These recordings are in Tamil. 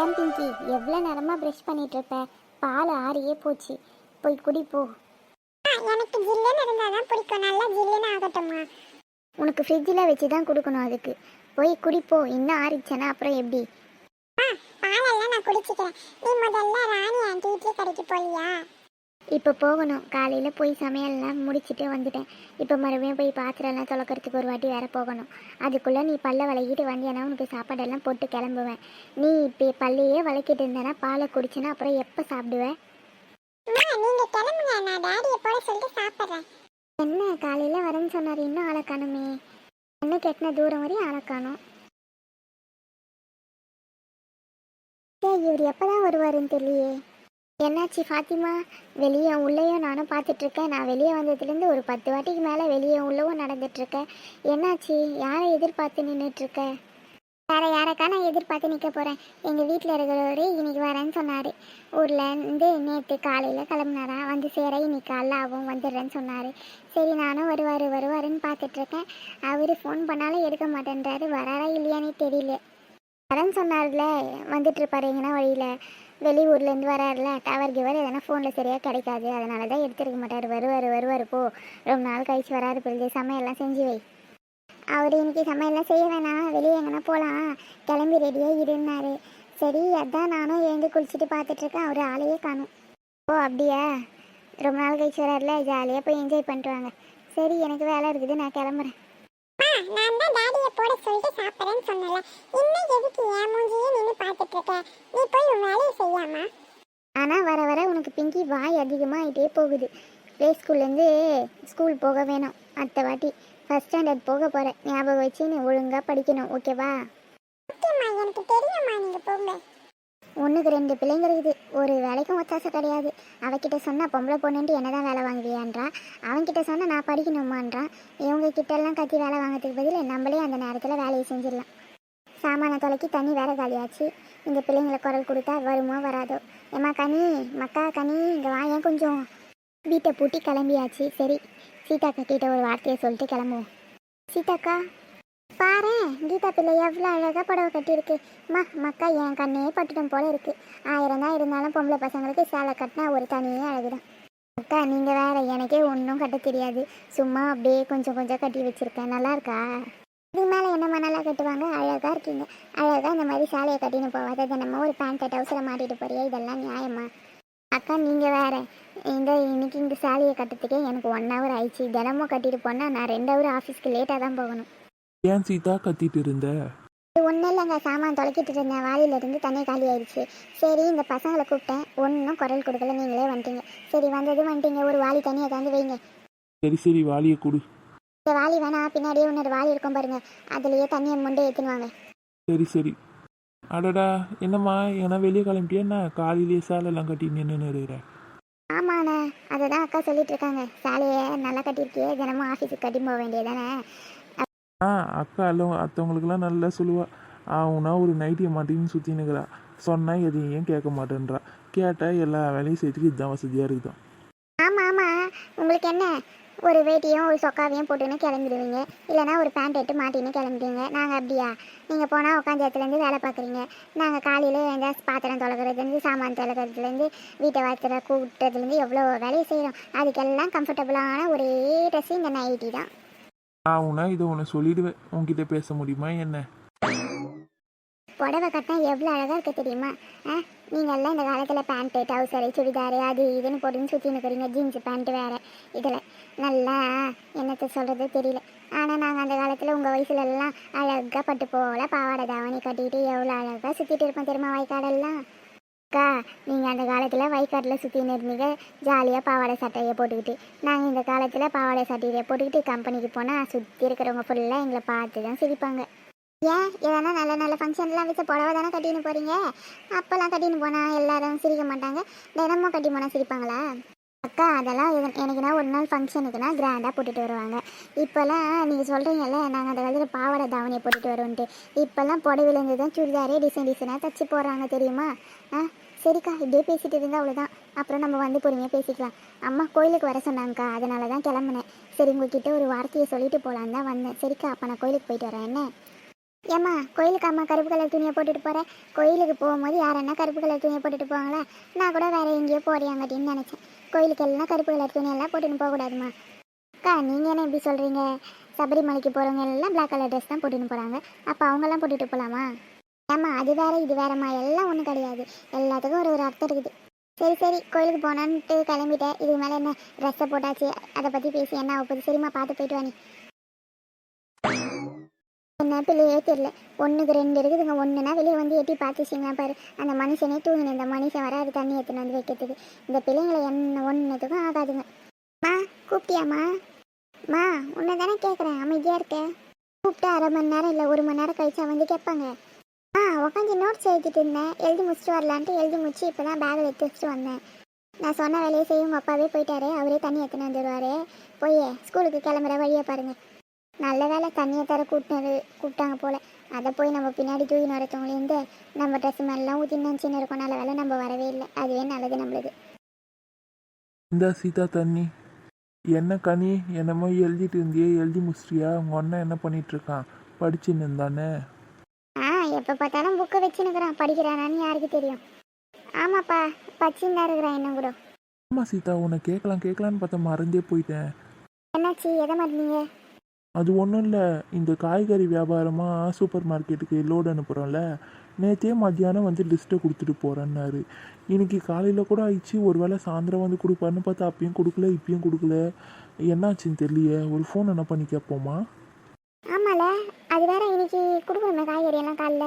ஏன் பிங்கி எவ்வளோ நேரமாக ப்ரஷ் பண்ணிட்டு இருப்ப? பால் ஆறியே போச்சு. போய் குடி போ. எனக்கு ஜில்லுன்னு இருந்தால் தான் பிடிக்கும். நல்லா ஜில்லுன்னு ஆகட்டுமா? உனக்கு ஃப்ரிட்ஜில் வச்சு தான் கொடுக்கணும் அதுக்கு. போய் குடிப்போ இன்னும் ஆறிச்சேன்னா அப்புறம் எப்படி? ஆ பாலெல்லாம் நான் குடிச்சிக்கிறேன். நீ முதல்ல ராணி ஆண்டி இட்லி கடைக்கு போலியா? இப்போ போகணும். காலையில் போய் சமையல்லாம் முடிச்சுட்டு வந்துட்டேன். இப்போ மறுபடியும் போய் பாத்திரம்லாம் துளக்கறதுக்கு ஒரு வாட்டி வேற போகணும். அதுக்குள்ளே நீ பல்ல விளக்கிட்டு வந்தியானா உனக்கு சாப்பாடெல்லாம் போட்டு கிளம்புவேன். நீ இப்போ பல்லையே விளக்கிட்டு இருந்தேன்னா பாலை குடிச்சேன்னா அப்புறம் எப்போ சாப்பிடுவேன் என்ன காலையில் வரேன்னு சொன்னார். இன்னும் ஆளை காணுமே. இன்னும் கெட்டின தூரம் வரையும் ஆளை காணும். ஏய் இவர் எப்பதான் வருவாருன்னு தெரியலையே. என்னாச்சு ஃபாத்திமா? வெளியே உள்ளேயும் நானும் பார்த்துட்ருக்கேன். நான் வெளியே வந்ததுலேருந்து ஒரு பத்து வாட்டிக்கு மேலே வெளியே உள்ளவும் நடந்துட்டுருக்கேன் என்னாச்சு? யாரை எதிர்பார்த்து நின்றுட்டு வேறு வேற யாரைக்கா நான் எதிர்பார்த்து நிற்க போகிறேன் எங்கள் வீட்டில் இருக்கிறவரு இன்னைக்கு வரேன்னு சொன்னார். ஊர்லேருந்து நேற்று காலையில் கிளம்புனாரா? வந்து சேர இன்னைக்கு காலைல ஆகும் வந்துடுறேன்னு சொன்னார். சரி நானும் வருவார் வருவாருன்னு பார்த்துட்ருக்கேன். அவர் ஃபோன் பண்ணாலும் எடுக்க மாட்டேன்றாரு. வராரா இல்லையானே தெரியல. வரேன்னு சொன்னார்ல. வந்துட்டுருப்பாரு எங்கன்னா வழியில். வெளியூர்லேருந்து வராருல டவர் கிவர் எதனா ஃபோனில் சரியாக கிடைக்காது. அதனால தான் எடுத்துருக்க மாட்டார். வருவார் வருவார் போ. ரொம்ப நாள் கழிச்சு வராரு பிள்ளை சமையல்லாம் செஞ்சு வை. அவர் இன்னைக்கு சமையல்லாம் செய்ய வேணாம். வெளியே எங்கன்னா போகலாம் கிளம்பி ரெடியாக இருந்தார் சரி அதான் நானும் எழுந்து குளிச்சுட்டு பார்த்துட்ருக்கேன் அவர் ஆளையே காணும். ஓ அப்படியா? ரொம்ப நாள் கழிச்சு வராருல ஜாலியாக போய் என்ஜாய் பண்ணிட்டு வாங்க. சரி எனக்கு வேலை இருக்குது. நான் கிளம்புறேன். நான் தான் டாடியை போட சொல்லிட்டு சாப்பிட்றேன்னு சொன்னல இன்னும் எதுக்கு என் மூஞ்சியே நின்று பார்த்துட்டு இருக்க நீ போய் உன் வேலையை செய்யாமா? ஆனால் வர வர உனக்கு பிங்கி வாய் அதிகமாகிட்டே போகுது. ப்ளே ஸ்கூல்லேருந்து ஸ்கூல் போக வேணும். அடுத்த வாட்டி ஃபஸ்ட் ஸ்டாண்டர்ட் போக போகிறேன் ஞாபகம் வச்சு நீ ஒழுங்காக படிக்கணும் ஓகேவா ஓகேம்மா எனக்கு தெரியும்மா நீங்க போங்க ஒன்றுக்கு ரெண்டு பிள்ளைங்க இருக்குது. ஒரு வேலைக்கும் ஒத்தாசை கிடையாது. அவகிட்ட சொன்னால் பொம்பளை பொண்ணுன்ட்டு என்ன தான் வேலை வாங்குவியான்றான் அவன்கிட்ட சொன்னால் நான் படிக்கணுமான்றான். இவங்க கிட்டெல்லாம் கத்தி வேலை வாங்கிறதுக்கு பதில் நம்மளே அந்த நேரத்தில் வேலையை செஞ்சிடலாம். சாமான தொலைக்கி தண்ணி வேற காலியாச்சு. இந்த பிள்ளைங்களை குரல் கொடுத்தா வருமோ வராதோ? ஏம்மா கனி மக்கா கனி இங்கே வாயேன் கொஞ்சம்? வீட்டை பூட்டி கிளம்பியாச்சு. சரி சீதாக்கா கிட்ட ஒரு வார்த்தையை சொல்லிட்டு கிளம்புவோம். சீதாக்கா பாரு கீதா பிள்ளை எவ்வளோ அழகாக புடவை கட்டியிருக்கு. மா மக்கா என் கண்ணே பட்டுடும் போல இருக்கு. ஆயிரம் தான் இருந்தாலும் பொம்பளை பசங்களுக்கு சேலை கட்டினா ஒரு தனியே அழகுதான். அக்கா நீங்கள் வேற எனக்கே ஒன்றும் கட்ட தெரியாது. சும்மா அப்படியே கொஞ்சம் கொஞ்சம் கட்டி வச்சிருக்கேன். நல்லா இருக்கா? இதுக்கு மேலே என்னம்மா நல்லா கட்டுவாங்க? அழகாக இருக்கீங்க. அழகாக இந்த மாதிரி சேலையை கட்டின்னு போவாத தினமும் ஒரு பேண்ட்டை டவுசரை மாட்டிட்டு போறியா. இதெல்லாம் நியாயமா? அக்கா நீங்கள் வேற. இந்த இன்னைக்கு இந்த சேலையை கட்டுறதுக்கே எனக்கு ஒன் ஹவர் ஆயிடுச்சு. தினமும் கட்டிட்டு போனால் நான் ரெண்டு ஹவர் ஆஃபீஸ்க்கு லேட்டாக தான் போகணும். ஏன் சீதா கத்திட்டு இருந்த? ஒன்றும் இல்லைங்க சாமான் தொலைக்கிட்டு இருந்தேன். வாளியிலிருந்து தண்ணி காலி ஆயிடுச்சு. சரி இந்த பசங்களை கூப்பிட்டேன். ஒன்றும் குரல் கொடுக்கல நீங்களே வந்துட்டீங்க. சரி வந்தது வந்துட்டீங்க. ஒரு வாளி தண்ணியை தந்து வைங்க. சரி சரி வாளியை கொடு. இந்த வாளி வேணா பின்னாடியே இன்னொரு வாளி இருக்கும் பாருங்க. அதுலேயே தண்ணியை முண்டே ஏற்றினுவாங்க சரி சரி. அடடா என்னம்மா ஏன்னா வெளியே கிளம்பிட்டியா என்ன? காலையிலேயே சேலைலாம் கட்டி நின்று இருக்கிற? ஆமாண்ணே அதை தான் அக்கா சொல்லிட்டு இருக்காங்க. சாலையை நல்லா கட்டியிருக்கியே தினமும் ஆஃபீஸுக்கு கட்டி போக வேண்டியதானே ஆ அக்கா எல்லாம் அத்தவங்களுக்கெல்லாம் நல்லா சொல்லுவா. அவனா ஒரு நைட்டியை மாட்டின்னு சுற்றினுக்கிறா சொன்னால் எதையும் கேட்க மாட்டேன்றா. கேட்டால் எல்லா வேலையும் செய்யறதுக்கு இதுதான் வசதியாக இருக்குதான் ஆமாம் ஆமாம் உங்களுக்கு என்ன? ஒரு வேட்டியும் ஒரு சொக்காவையும் போட்டுன்னு கிளம்பிடுவீங்க. இல்லைனா ஒரு பேண்ட் எடுத்து மாட்டின்னு கிளம்பிடுவீங்க. நாங்கள் அப்படியா? நீங்கள் போனால் உட்காந்து இடத்துலேருந்து வேலை பார்க்குறீங்க? நாங்கள் காலையில் எந்த பாத்திரம் தொலைக்கிறதுலேருந்து சாமான் தொலைக்கிறதுலேருந்து வீட்டை வாத்துற கூட்டுறதுலேருந்து எவ்வளோ வேலையை செய்கிறோம் அதுக்கெல்லாம் கம்ஃபர்டபுளான ஒரே ட்ரெஸ்ஸு இந்த நைட்டி தான். ஆகுனா இதை உன்னை சொல்லிடுவேன். உன்கிட்ட பேச முடியுமா என்ன? புடவை கட்டினா எவ்வளோ அழகாக இருக்க தெரியுமா? ஆ நீங்கள்லாம் இந்த காலத்தில் பேண்ட்டு டவுசரு சுடிதாரு அது இதுன்னு போட்டுன்னு சுற்றி நிற்கிறீங்க ஜீன்ஸு பேண்ட்டு வேறு. இதில் நல்லா என்னத்தை சொல்கிறது தெரியல. ஆனால் நாங்கள் அந்த காலத்தில் உங்கள் வயசுல எல்லாம் அழகாக பட்டு போல பாவாடை தாவணி கட்டிட்டு எவ்வளோ அழகாக சுற்றிட்டு இருப்போம் தெரியுமா வாய்க்காடெல்லாம் அக்கா நீங்கள் அந்த காலத்தில் வயக்காட்டில் சுற்றின்னு இருந்தீங்க. ஜாலியாக பாவாடை சட்டையை போட்டுக்கிட்டு. நாங்கள் இந்த காலத்தில் பாவாடை சட்டையை போட்டுக்கிட்டு கம்பெனிக்கு போனால் சுற்றி இருக்கிறவங்க ஃபுல்லாக எங்களை பார்த்து தான் சிரிப்பாங்க. ஏன்? எதனா நல்ல நல்ல ஃபங்க்ஷன்லாம் வச்சு புடவை தானே கட்டின்னு போகிறீங்க அப்போல்லாம் கட்டின்னு போனால் எல்லாரும் சிரிக்க மாட்டாங்க. தினமும் கட்டி போனால் சிரிப்பாங்களா? அக்கா அதெல்லாம் எனக்குன்னா ஒரு நாள் ஃபங்க்ஷனுக்குன்னா கிராண்டாக போட்டுட்டு வருவாங்க. இப்போல்லாம் நீங்கள் சொல்கிறீங்கல்ல நாங்கள் அந்த காலத்தில் பாவாடை தாவணியை போட்டுட்டு வருவோன்ட்டு. இப்போல்லாம் புடவையிலேருந்து தான் சுடிதாரே டிசைன் டிசைனாக தச்சு போடுறாங்க தெரியுமா? ஆ? சரிக்கா இப்படியே பேசிட்டு இருந்தால் அவ்வளோதான் அப்புறம் நம்ம வந்து பொறுமையாக பேசிக்கலாம். அம்மா கோயிலுக்கு வர சொன்னாங்கக்கா அதனால தான் கிளம்புனேன். சரி உங்ககிட்ட ஒரு வார்த்தையை சொல்லிட்டு போகலான்னு தான் வந்தேன். சரிக்கா அப்போ நான் கோயிலுக்கு போயிட்டு வரேன் என்ன? ஏம்மா கோயிலுக்கு அம்மா கருப்பு கலர் துணியை போட்டுட்டு போகிறேன் கோயிலுக்கு போகும்போது யாரன்னா கருப்பு கலர் துணியை போட்டுட்டு போவாங்களா? நான் கூட வேற எங்கேயோ போறியாங்கட்டின்னு நினச்சேன். கோயிலுக்கு எல்லாம் கருப்பு கலர் துணியெல்லாம் போட்டுன்னு போகக்கூடாதுமா அக்கா நீங்கள் என்ன இப்படி சொல்கிறீங்க சபரிமலைக்கு போகிறவங்க எல்லாம் பிளாக் கலர் ட்ரெஸ் தான் போட்டுன்னு போகிறாங்க அப்போ அவங்கெல்லாம் போட்டுட்டு போகலாமா ஏம்மா அது வேற இது வேறம்மா எல்லாம் ஒன்றும் கிடையாது. எல்லாத்துக்கும் ஒரு ஒரு அர்த்தம் இருக்குது. சரி சரி கோயிலுக்கு போனான்ட்டு கிளம்பிட்டேன். இதுக்கு மேலே என்ன ட்ரெஸ்ஸை போட்டாச்சு அதை பற்றி பேசி என்ன ஆகுது சரிம்மா பார்த்து போயிட்டு வா என்ன பிள்ளையே தெரியல. ஒன்றுக்கு ரெண்டு இருக்குதுங்க. ஒன்றுனா வெளியே வந்து எட்டி பார்த்துச்சிங்க பாரு. அந்த மனுஷனே தூங்கின இந்த மனுஷன் வராது தண்ணி எடுத்துன்னு வந்து வைக்கிறதுக்கு. இந்த பிள்ளைங்களை என்ன ஒன்றுத்துக்கும் ஆகாதுங்க. மா கூப்பிட்டியாம்மா? மா உன்னை தானே கேட்குறேன் அமைதியாக இருக்கேன் கூப்பிட்டு அரை மணி நேரம் இல்லை ஒரு மணி நேரம் கழிச்சா வந்து கேட்பாங்க. ஆ உட்காந்து நோட்ஸ் எழுதிட்டு இருந்தேன். எழுதி முடிச்சுட்டு வரலான்ட்டு எழுதி முடிச்சு இப்போ தான் பேக் எடுத்து வச்சுட்டு வந்தேன். நான் சொன்ன வேலையை செய்ய உங்கள் அப்பாவே போயிட்டாரு அவரே தண்ணி எடுத்துன்னு வந்துடுவாரு போய் ஸ்கூலுக்கு கிளம்புற வழியை பாருங்கள் நல்ல வேலை தண்ணியை தர கூட்டினது கூப்பிட்டாங்க போல். அதை போய் நம்ம பின்னாடி தூக்கி வரத்தவங்களேருந்து நம்ம ட்ரெஸ் மேலாம் ஊற்றி நினச்சின்னு இருக்கோம். நல்ல வேலை நம்ம வரவே இல்லை. அதுவே நல்லது நம்மளுக்கு. இந்த சீதா தண்ணி. என்ன கனி? என்னமோ எழுதிட்டு இருந்தியே எழுதி முடிச்சிட்டியா? உங்கள் அண்ணன் என்ன பண்ணிகிட்ருக்கான் படிச்சுன்னு இருந்தானே. எப்போ பார்த்தாலும் புக்கை வச்சுன்னுக்குறான். படிக்கிறானான்னு யாருக்கு தெரியும்? ஆமாப்பா பச்சின்னு இருக்கிறான் இன்னும் கூட. ஆமாம் சீதா உன்னை கேட்கலாம் கேட்கலான்னு பார்த்தா மறந்தே போயிட்டேன். என்னாச்சு? எதை மாட்டீங்க அது ஒன்றும் இல்லை. இந்த காய்கறி வியாபாரமாக சூப்பர் மார்க்கெட்டுக்கு லோடு அனுப்புகிறோம்ல நேற்றே மத்தியானம் வந்து லிஸ்ட்டை கொடுத்துட்டு போகிறேன்னாரு இன்னைக்கு காலையில் கூட ஆயிடுச்சு. ஒரு வேளை சாயந்தரம் வந்து கொடுப்பாருன்னு பார்த்தா அப்பயும் கொடுக்கல இப்பயும் கொடுக்கல. என்னாச்சுன்னு தெரியலையே. ஒரு ஃபோன் என்ன பண்ணி கேட்போமா? ஆமால அது வேற இன்னைக்கு கொடுக்கணுமே காய்கறி எல்லாம் காலைல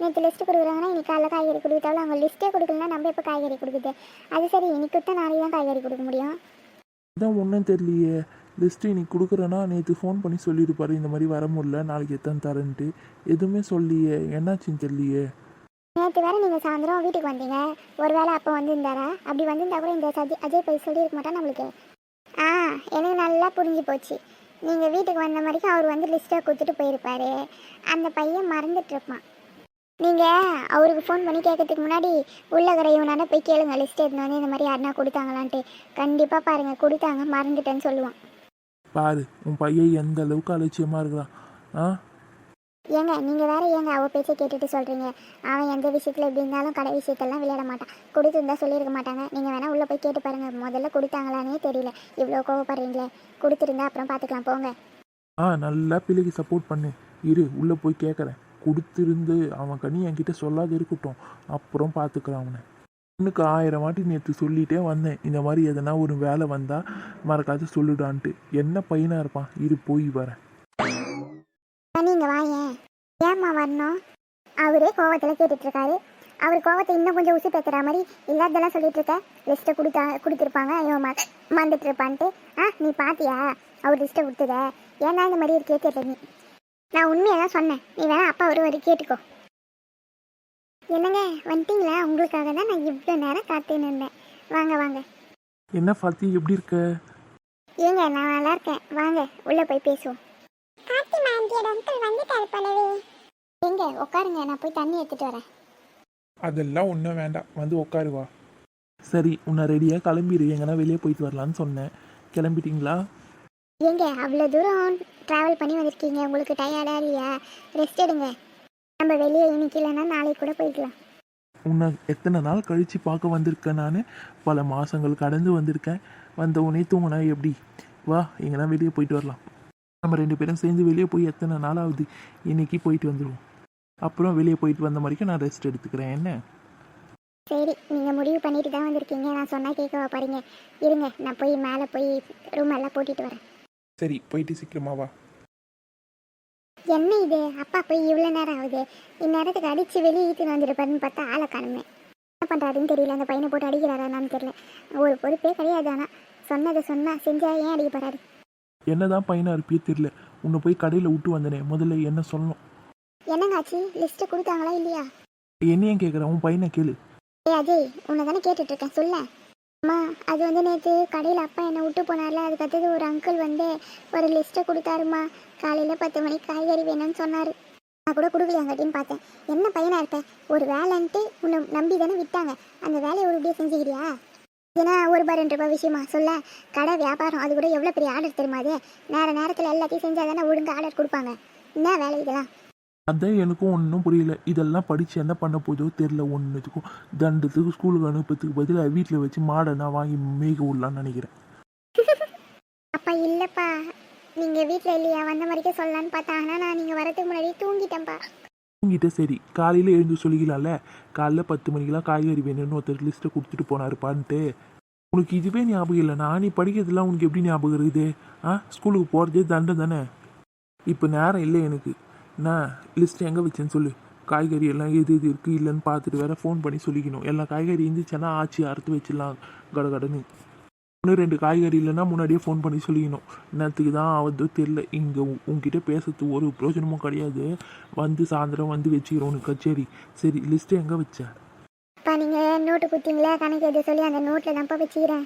நேற்று லிஸ்ட்டு கொடுக்குறாங்கன்னா இன்னைக்கு காலைல காய்கறி கொடுத்தாலும் அவங்க லிஸ்ட்டே கொடுக்கலன்னா நம்ம எப்போ காய்கறி கொடுக்குது அது சரி இன்னைக்கு கொடுத்தா நாளைக்கு தான் காய்கறி கொடுக்க முடியும். அதான் ஒன்றும் தெரியலையே. லிஸ்ட்டு இன்னைக்கு கொடுக்குறேன்னா நேற்று ஃபோன் பண்ணி சொல்லியிருப்பாரு இந்த மாதிரி வர முடியல நாளைக்கு எத்தனை தரேன்ட்டு. எதுவுமே சொல்லியே என்னாச்சுன்னு தெரியலையே. நேற்று வேற நீங்கள் சாயந்தரம் வீட்டுக்கு வந்தீங்க. ஒருவேளை அப்போ வந்திருந்தாரா? அப்படி வந்திருந்தா கூட இந்த சஜி அஜய் போய் சொல்லியிருக்க மாட்டா நம்மளுக்கு? ஆ எனக்கு நல்லா புரிஞ்சு போச்சு. நீங்கள் வீட்டுக்கு வந்த மாதிரிக்கு அவர் வந்து லிஸ்ட்டாக கொடுத்துட்டு போயிருப்பாரு. அந்த பையன் மறந்துட்டு இருப்பான். நீங்கள் அவருக்கு ஃபோன் பண்ணி கேட்கறதுக்கு முன்னாடி உள்ள கரையவனால போய் கேளுங்க லிஸ்ட் எடுத்து வந்து இந்த மாதிரி யாருனா கொடுத்தாங்களான்ட்டு. கண்டிப்பாக பாருங்கள் கொடுத்தாங்க மறந்துட்டேன்னு சொல்லுவான். பாரு உன் பையன் எந்த அளவுக்கு அலட்சியமாக இருக்கிறான் ஆ? ஏங்க நீங்கள் வேறு ஏங்க அவள் பேச்சை கேட்டுட்டு சொல்கிறீங்க அவன் எந்த விஷயத்தில் எப்படி இருந்தாலும் கடை விஷயத்தெல்லாம் விளையாட மாட்டான். கொடுத்துருந்தா சொல்லியிருக்க மாட்டாங்க. நீங்கள் வேணால் உள்ளே போய் கேட்டு பாருங்கள் முதல்ல கொடுத்தாங்களானே தெரியல. இவ்வளோ கோவப்படுறீங்களே. கொடுத்துருந்தா அப்புறம் பார்த்துக்கலாம் போங்க. ஆ நல்லா பிள்ளைக்கு சப்போர்ட் பண்ணு. இரு உள்ளே போய் கேட்குறேன் கொடுத்துருந்து அவன் கனி என்கிட்ட சொல்லாத இருக்கட்டும். அப்புறம் பார்த்துக்கிறான் அவனை. எனக்கு ஆயிரம் வாட்டி நேற்று சொல்லிட்டே வந்தேன். இந்த மாதிரி எதனா ஒரு வேலை வந்தால் மறக்காது சொல்லுடான்ட்டு. என்ன பையனாக இருப்பான்? இரு போய் வரேன் நீங்கள் வாயேன் ஏம்மா வரணும் அவரே கோவத்தில் கேட்டுட்ருக்காரு. அவர் கோவத்தை இன்னும் கொஞ்சம் உசு பேத்துற மாதிரி இல்லாததெல்லாம் சொல்லிட்டு இருக்க லிஸ்ட்டை கொடுத்தா கொடுத்துருப்பாங்க. இவன் ம மறந்துட்டு இருப்பான்ட்டு ஆ நீ பாத்தியா? அவர் லிஸ்ட்டை கொடுத்தத. ஏன்னா இந்த மாதிரி இருக்கே நீ. நான் உண்மையாக தான் சொன்னேன். நீ வேணா அப்பா ஒரு வரி கேட்டுக்கோ. என்னங்க வந்துட்டீங்களா உங்களுக்காக தான் நான் இவ்வளோ நேரம் காத்துன்னு இருந்தேன். வாங்க வாங்க. என்ன ஃபாத்தி எப்படி இருக்க? ஏங்க நான் நல்லா இருக்கேன். வாங்க உள்ளே போய் பேசுவோம். பாத்திமா ஆண்டியோட அங்கிள் வந்துட்டாரு போலவே. எங்க? உட்காருங்க நான் போய் தண்ணி எடுத்துட்டு வரேன். அதெல்லாம் ஒன்றும் வேண்டாம். வந்து உட்காருவா சரி உன்னை ரெடியாக கிளம்பிடு எங்கன்னா வெளியே போயிட்டு வரலான்னு சொன்னேன். கிளம்பிட்டீங்களா? ஏங்க அவ்வளோ தூரம் ட்ராவல் பண்ணி வந்திருக்கீங்க. உங்களுக்கு டயர்டா இல்லையா? ரெஸ்ட் எடுங்க. நம்ம வெளியே இன்னைக்கு இல்லைன்னா நாளைக்கு கூட போய்க்கலாம். உன்னை எத்தனை நாள் கழித்து பார்க்க வந்திருக்கேன் நான்? பல மாதங்கள் கடந்து வந்திருக்கேன். வந்த உடனே தூங்கினா எப்படி? வா எங்கன்னா வெளியே போயிட்டு வரலாம். நம்ம ரெண்டு பேரும் சேர்ந்து வெளியே போய் எத்தனை நாள் ஆகுது? இன்னைக்கு போயிட்டு வந்துடுவோம் அப்புறம் வெளியே போயிட்டு வந்த மாதிரிக்கு நான் ரெஸ்ட் எடுத்துக்கிறேன். என்ன? சரி நீங்கள் முடிவு பண்ணிட்டு தான் வந்திருக்கீங்க. நான் சொன்னால் கேட்கவா பாருங்க. இருங்க நான் போய் மேலே போய் ரூம் எல்லாம் பூட்டிட்டு வரேன். சரி போயிட்டு சீக்கிரமா வா. என்ன இது? அப்பா போய் இவ்வளோ நேரம் ஆகுது. இந்நேரத்துக்கு அடித்து வெளியே ஈத்துன்னு வந்துருப்பாருன்னு பார்த்தா ஆளை காணுமே. என்ன பண்ணுறாருன்னு தெரியல. அந்த பையனை போட்டு அடிக்கிறாரான்னு தெரியல. ஒரு பொறுப்பே கிடையாது ஆனால் சொன்னதை சொன்னால் செஞ்சா ஏன் அடிக்க போறாரு? என்னதான் பையனா இருப்பியே தெரியல. உன்னை போய் கடையில் விட்டு வந்தனே. முதல்ல என்ன சொல்லணும்? என்னங்க ஆச்சு? லிஸ்ட்டு கொடுத்தாங்களா இல்லையா? என்னையும் கேட்குறேன் உன் பையனை கேளு. ஏ அஜய் உன்னை தானே கேட்டுட்டு இருக்கேன் சொல்ல. அம்மா அது வந்து நேற்று கடையில் அப்பா என்னை விட்டு போனார்ல அதுக்கு அடுத்தது ஒரு அங்கிள் வந்து ஒரு லிஸ்ட்டை கொடுத்தாருமா காலையில் பத்து மணிக்கு காய்கறி வேணும்னு சொன்னார். நான் கூட கொடுக்கலையாங்கட்டின்னு பார்த்தேன். என்ன பையனாக இருப்பேன் ஒரு வேலைன்ட்டு உன்னை நம்பி தானே விட்டாங்க. அந்த வேலையை ஒரு இப்படியே செஞ்சுக்கிறியா? ஏன்னா ஒரு ரூபாய் ரெண்டு ரூபாய் விஷயமா? சொல்ல. கடை வியாபாரம் அது கூட எவ்வளோ பெரிய ஆர்டர் தெரியுமா அது? நேர நேரத்தில் எல்லாத்தையும் செஞ்சால் தானே ஒழுங்கு ஆர்டர் கொடுப்பாங்க. என்ன வேலை இதெல்லாம்? அதான் எனக்கும் ஒன்றும் புரியல. இதெல்லாம் படித்து என்ன பண்ண போதோ தெரில ஒன்றுத்துக்கும் தண்டத்துக்கு ஸ்கூலுக்கு அனுப்புறதுக்கு பதிலாக வீட்டில் வச்சு மாடை நான் வாங்கி மேய்க்க விடலான்னு நினைக்கிறேன். அப்பா இல்லைப்பா. நீங்கள் வீட்டில் இல்லையா? வந்த மாதிரிக்கே சொல்லலான்னு பார்த்தா ஆனால் நான் நீங்கள் வரதுக்கு முன்னாடி தூங்கிட்டேன்ப்பா. உங்ககிட்ட சரி. காலையில் எழுந்து சொல்லிக்கலாம்ல? காலைல பத்து மணிக்கெல்லாம் காய்கறி வேணும்னு ஒருத்தர் லிஸ்ட்டை கொடுத்துட்டு போனாருப்பான்ட்டு. உனக்கு இதுவே ஞாபகம் இல்லை. நான் நீ படிக்கிறதுலாம் உனக்கு எப்படி ஞாபகம் இருக்குது? ஆ? ஸ்கூலுக்கு போகிறதே தண்டை தானே? இப்போ நேரம் இல்லை எனக்கு. நான் லிஸ்ட் எங்கே வச்சேன்னு சொல்லு. காய்கறி எல்லாம் எது எது இருக்குது இல்லைன்னு பார்த்துட்டு வேற ஃபோன் பண்ணி சொல்லிக்கணும். எல்லா காய்கறி இருந்துச்சுன்னா ஆச்சி அறுத்து வச்சிடலாம். கடகடன்னு ஒன்று ரெண்டு காய்கறி இல்லைன்னா முன்னாடியே ஃபோன் பண்ணி சொல்லிக்கணும். நேரத்துக்கு தான் ஆகுதோ தெரில இங்கே உங்ககிட்ட பேசுறது ஒரு பிரயோஜனமும் கிடையாது. வந்து சாயந்தரம் வந்து வச்சுக்கிறோம் உனக்கு கச்சேரி சரி லிஸ்ட்டு எங்கே வச்ச? அப்பா நீங்கள் நோட்டு கொடுத்தீங்களா கணக்கு எது சொல்லி அந்த நோட்டில் தான்ப்பா வச்சுக்கிறேன்.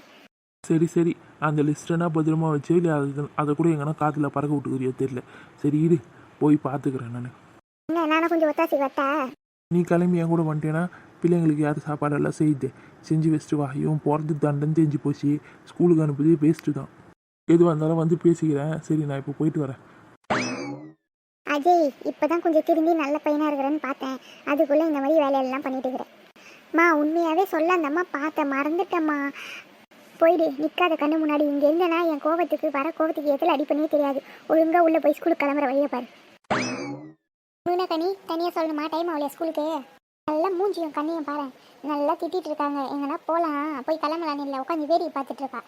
சரி சரி. அந்த லிஸ்ட்டனா பத்திரமா வச்சு இல்லை அது அதை கூட எங்கன்னா காற்றுல பறக்க விட்டுக்கிறியோ தெரில சரி இரு. போய் பார்த்துக்கிறேன் நான். என்ன நானும் கொஞ்சம் ஒத்தாசி வரட்டா நீ கிளம்பி என் கூட வந்துட்டேன்னா பிள்ளைங்களுக்கு யார் சாப்பாடெல்லாம் செய்யுது செஞ்சு வச்சுட்டு வா. இவன் போகிறது தண்டன் தெரிஞ்சு போச்சு. ஸ்கூலுக்கு அனுப்புதே வேஸ்ட்டு தான். எதுவாக இருந்தாலும் வந்து பேசிக்கிறேன். சரி நான் இப்போ போயிட்டு வரேன். அஜய் இப்பதான் கொஞ்சம் திரும்பி நல்ல பையனா இருக்கிறேன்னு பார்த்தேன். அதுக்குள்ள இந்த மாதிரி வேலையெல்லாம் பண்ணிட்டு இருக்கிறேன். மா உண்மையாவே சொல்ல அந்த அம்மா பார்த்தேன் மறந்துட்டேம்மா. போயிடு நிக்காத கண்ணு முன்னாடி. இங்க இருந்தேன்னா என் கோபத்துக்கு வர கோபத்துக்கு எதில் அடி பண்ணியே தெரியாது. ஒழுங்கா உள்ள போய் ஸ்கூலுக்கு கிளம்புற வழியை பாரு. மீனா கனி தனியா சொல்லணுமா? டைம் ஆகலையா ஸ்கூலுக்கு நல்லா மூஞ்சியும் கண்ணையும் பாரு. நல்லா திட்டிட்டு இருக்காங்க. எங்கன்னா போலாம். போய் கிளம்பலான்னு இல்லை. உட்காந்து வேடிக்கை பார்த்துட்டு இருக்கா.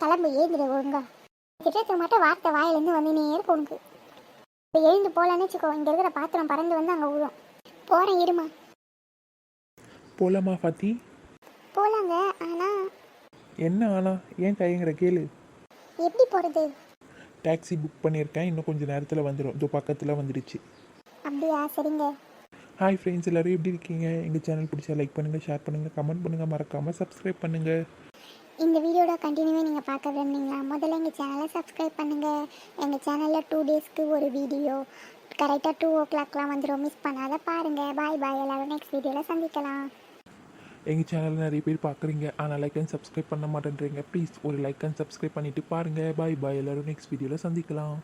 கிளம்பு ஏந்திர ஒழுங்கா. திட்டத்துக்கு மட்டும் வார்த்தை வாயிலேருந்து வந்துனே இருக்கும் உனக்கு. இப்போ எழுந்து போகலான்னு வச்சுக்கோ. இங்கே இருக்கிற பாத்திரம் பறந்து வந்து அங்கே விழும். போகிறேன் இருமா. போலாமா ஃபாத்தி? போகலாங்க ஆனால் என்ன ஆனா? ஏன் தயங்குற? கேளு. எப்படி போகிறது டாக்ஸி புக் பண்ணியிருக்கேன். இன்னும் கொஞ்சம் நேரத்தில் வந்துடும் இதோ பக்கத்தில் வந்துடுச்சு. அப்படியா? சரிங்க. ஹாய் ஃப்ரெண்ட்ஸ் எல்லோரும் எப்படி இருக்கீங்க? எங்கள் சேனல் பிடிச்சா லைக் பண்ணுங்கள் ஷேர் பண்ணுங்கள் கமெண்ட் பண்ணுங்கள் மறக்காமல் சப்ஸ்கிரைப் பண்ணுங்கள் இந்த வீடியோட கண்டினியூவே நீங்கள் பார்க்க விரும்புனீங்களா? முதல்ல எங்கள் சேனலை சப்ஸ்கிரைப் பண்ணுங்கள் எங்கள் சேனலில் டூ டேஸ்க்கு ஒரு வீடியோ கரெக்டாக டூ ஓ கிளாக்லாம் வந்துடும் மிஸ் பண்ணாத பாருங்கள் பாய் பாய் எல்லாரும் நெக்ஸ்ட் வீடியோவில் சந்திக்கலாம். எங்கள் சேனலில் நிறைய பேர் பார்க்குறீங்க. ஆனால் லைக் அண்ட் சப்ஸ்கிரைப் பண்ண மாட்டேன்றீங்க. ப்ளீஸ் ஒரு லைக் அண்ட் சப்ஸ்கிரைப் பண்ணிவிட்டு பாருங்கள் பாய் பாய் எல்லோரும் நெக்ஸ்ட் வீடியோவில் சந்திக்கலாம்.